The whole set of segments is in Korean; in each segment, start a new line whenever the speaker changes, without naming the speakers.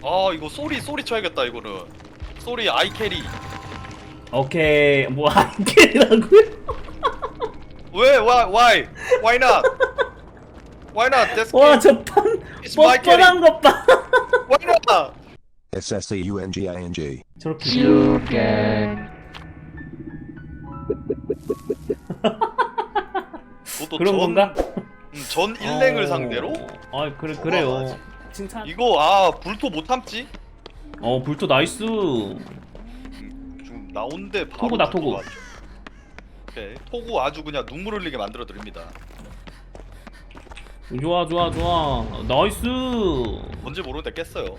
아 이거 쏘리 쏘리 쳐야겠다 이거는 쏘리 아이 캐리
오케이 뭐 한개라고요?
왜 why why why not why not that's
와 저판
It's my
뻔뻔한 것 봐.
why not
S S C U N G I N G.
저렇게
그것도
그런
전,
건가?
음, 전 일랭을
어.
상대로
아 그래 그래요. 칭찬.
이거 아 불토 못 참지
어 불토 나이스.
지금 나온데 바로
토구다,
불토가
토구.
왔죠. 오케이 토구 아주 그냥 눈물 흘리게 만들어 드립니다
좋아 좋아 좋아 나이스.
뭔지 모르는데 깼어요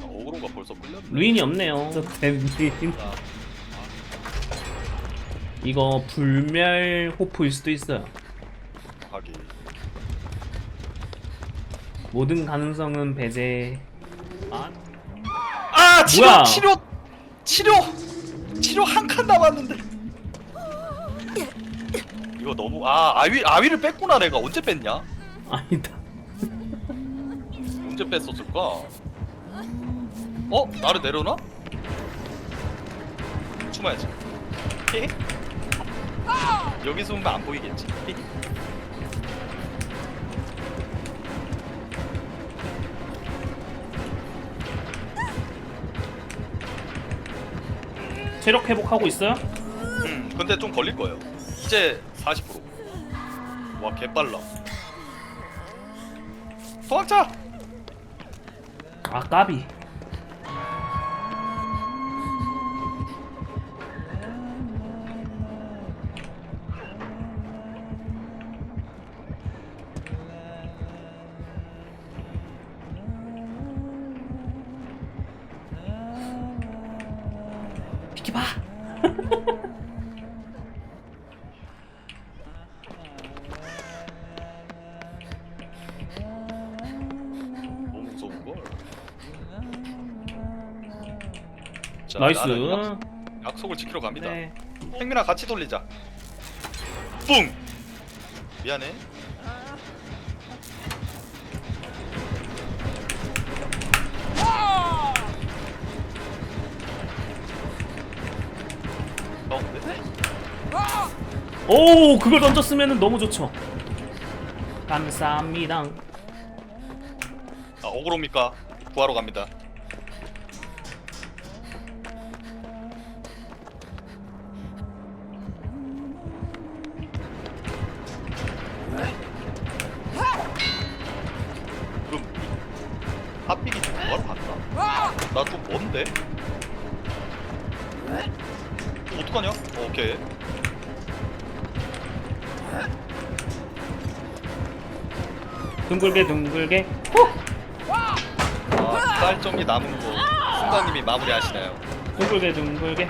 아, 어그로가 벌써 끌렸네
루인이 없네요. 저.
아,
이거 불멸 호프일 수도 있어요.
하기
모든 가능성은 배제. 아,
아 치료
뭐야?
치료 치료 치료 한 칸 남았는데 이거 너무 아 아위 아위를 뺐구나 내가 언제 뺐냐
아니다.
언제 뺐었을까 어 나를 내려놔 숨어야지 히히. 여기 숨으면 안 보이겠지 히히.
체력 회복하고 있어요?
음 근데 좀 걸릴 거예요 이제 40%와 개빨라 도망쳐
아 까비.
너무 무서운 걸. 자,
나이스.
나는 약, 약속을 지키러 갑니다.
네.
행민아 같이 돌리자. 뿡. 미안해.
오 그걸 던졌으면 너무 좋죠. 감사합니다.
아, 억울합니까? 구하러 갑니다. 핫픽이 좀 구하러 갔나? 나좀 먼데? 어떡하냐? 어, 오케이.
둥글게 둥글게.
아, 쌀정이 남은 거 순간님이 마무리하시나요?
둥글게 둥글게.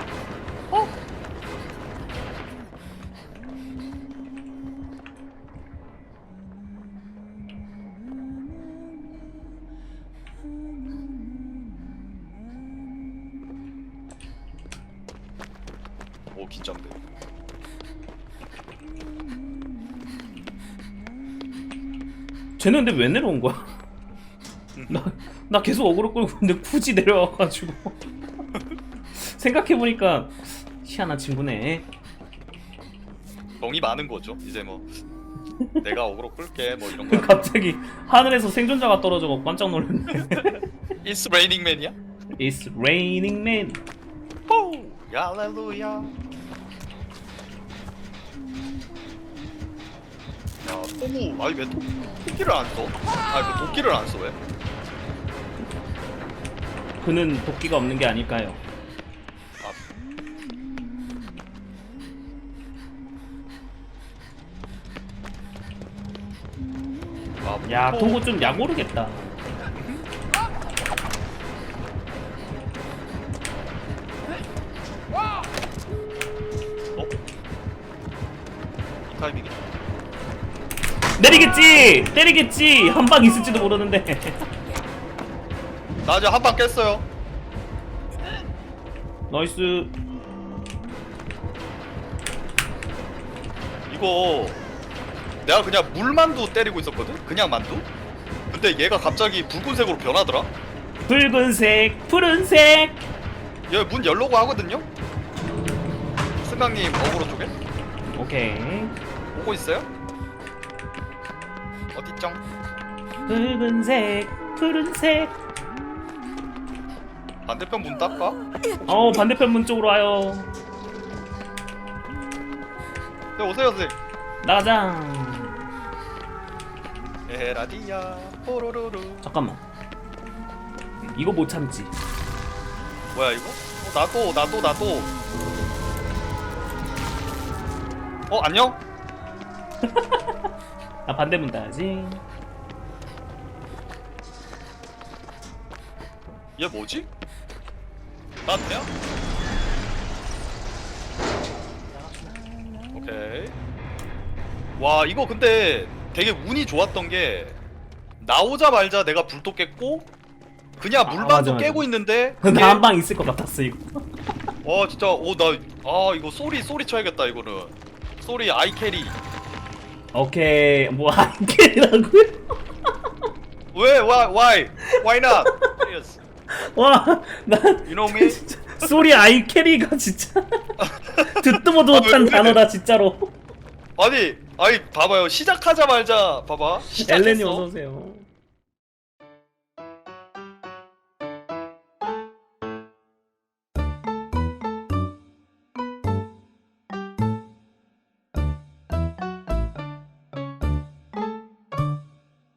오 긴장돼.
쟤는 근데 왜 내려온 거야? 나, 나 계속 어그로 끌고 있는데 굳이 내려와가지고 생각해보니까 희한한 친구네
정이 많은 거죠. 이제 뭐 내가 어그로 끌게 뭐 이런 거.
갑자기 하늘에서 생존자가 떨어져서 깜짝 놀랐네
It's raining man이야?
It's raining man
호! 할렐루야. 야, 토무, 아니 왜 토, 토끼를 안 써? 아니 그 도끼를 안 써 왜?
그는 도끼가 없는 게 아닐까요?
아, 아,
야
토-
도구 좀 약 오르겠다
어? 이 타이밍이
내리겠지! 때리겠지! 한 방 있을지도 모르는데
나 이제 한방 깼어요.
나이스
이거 내가 그냥 물만두 때리고 있었거든? 그냥 만두? 근데 얘가 갑자기 붉은색으로 변하더라
붉은색, 푸른색.
얘 문 열려고 하거든요 승강님 어그로 쪽에
오케이.
오고 있어요 어디쩡
붉은색, 푸른색.
반대편 문 닦아
어 반대편 문 쪽으로 와요.
네 오세요 선생님
나가자.
에라디야 뽀로로로
잠깐만. 이거 못 참지.
뭐야 이거? 어, 나도 나도 나도 어 안녕?
나 반대문 따야지.
얘 뭐지? 나한테야? 오케이 와 이거 근데 되게 운이 좋았던 게 나오자마자 내가 불도 깼고 그냥
아,
물방도
맞아, 맞아.
깨고 있는데
나한방 있을 것 같았어 이거.
와 진짜 오나아 이거 소리 소리 쳐야겠다 이거는 소리 아이 캐리
오케이 뭐 안개라고요?
왜 why why why not Serious.
와난
you know me
소리 아이 캐리가 진짜 듣도 보도
아,
못한
왜 그래?
단어다 진짜로.
아니 아니 봐봐요 시작하자마자 봐봐 시작했어
엘렌이 어서 오세요.